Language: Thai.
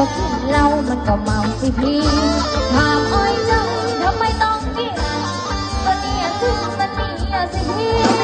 ก็กินเหล้ามันก็เมาสิพี่ถามอ้อยเจ้าทำไมต้องกินก็เนี่ยถึงมันมีอะสิพี่